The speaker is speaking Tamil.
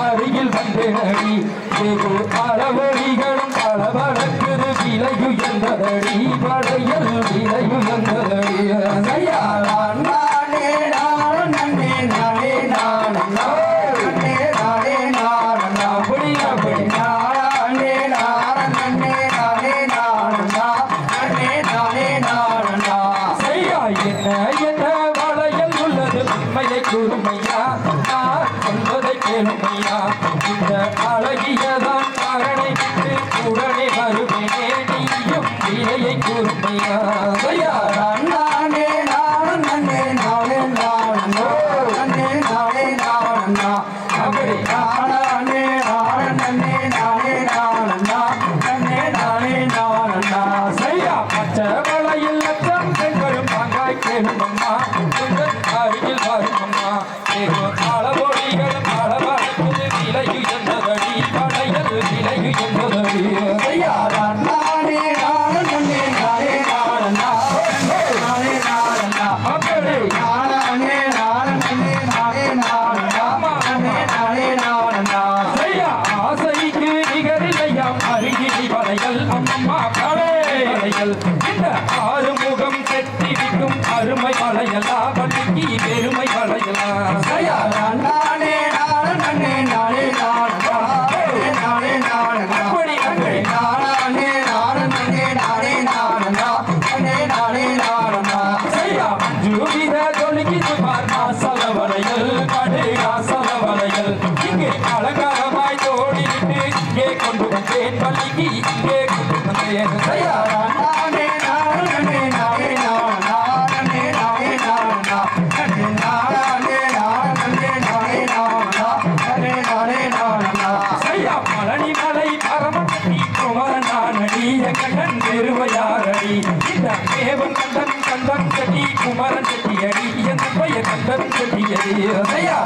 அருகில் வந்தேனடி வெகு அளவடிகளும் பளபளக்குது விலையுயர்ந்ததடி படையல் விலையுயர்ந்ததடி ஐயா கூறுமையா? நான் சொல்வதை கேளுமையா? இந்த அழகியதான் மகனை விட்டு உடனே வருவேனே. நீயும் விலையை கூறுமையா? நானே நானே நன்னே நானே நானண்ணா நன்னே நானே நானண்ணா அப்படி நானே நானே நன்னே நானே நானே உங்கள் அருகில் வருமம்மா ஏதோ நானே நானே நானே நானே நானே அருகில் கடை வளையல். இந்த ஆறுமுகம் செட்டிவிக்கும் அருமை வளையலா பள்ளிக்கு பெருமை வளையலா நானே நானே நானே நானே நானே நானே இங்கே அலங்காரமாய் தோடிட்டு இங்கே கொண்டு வந்தேன் பள்ளிக்கு இங்கே கொண்டு வந்தேன். நானடி கண்ணன் பெருமையாரடி இந்த தேவன் கண்டன் கண்டன் செட்டி குமரன் செட்டியடி என் பெயர் கண்டன் செட்டியடி ஐயா